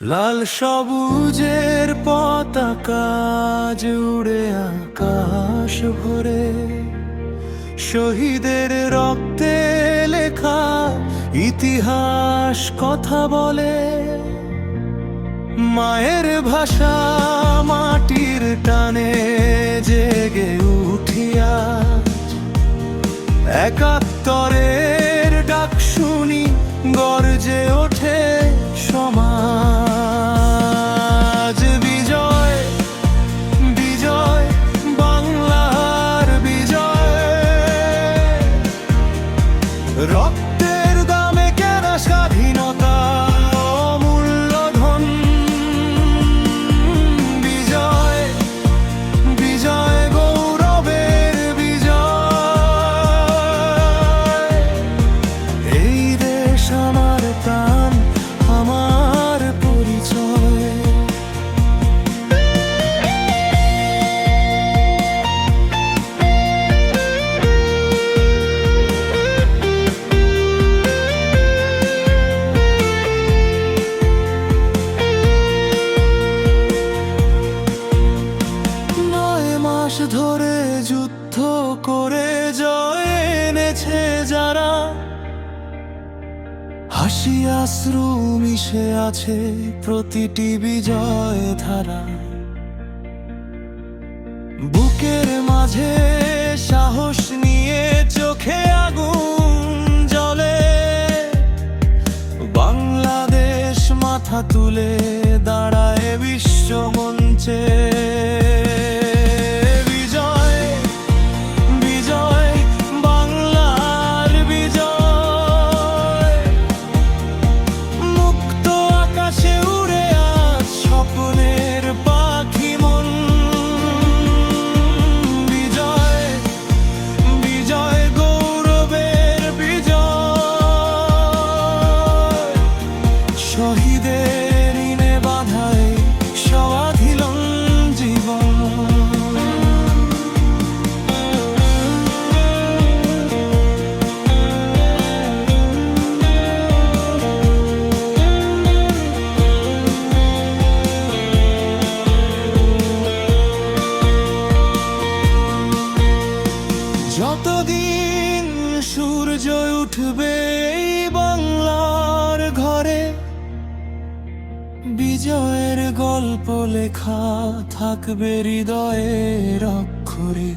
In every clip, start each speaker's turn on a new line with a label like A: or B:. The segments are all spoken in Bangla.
A: লাল সবুজের পতাকা জুড়ে আকাশ ভরে। শহীদের রক্তে লেখা ইতিহাস কথা বলে। মায়ের ভাষা মাটির টানে জেগে উঠিয়া একাত্তরের রক্তের এনেছে যারা, হাসি আশ্রু মিশে আছে প্রতিটি বিজয় ধারা। বুকের মাঝে সাহস নিয়ে চোখে আগুন জলে বাংলাদেশ মাথা তুলে সূর্য উঠবে এই বাংলার ঘরে। বিজয়ের গল্প লেখা থাকবে হৃদয়ের অক্ষরে।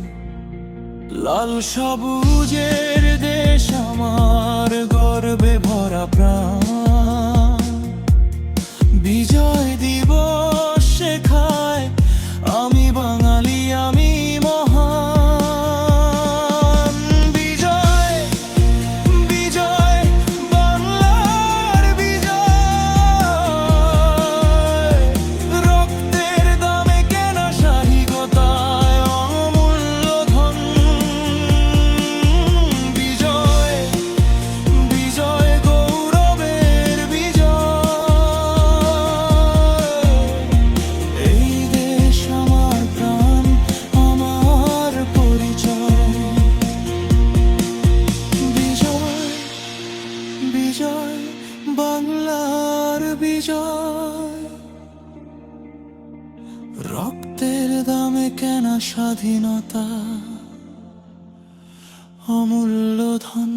A: লাল সবুজের রক্তের দামে কেনা স্বাধীনতা অমূল্য ধন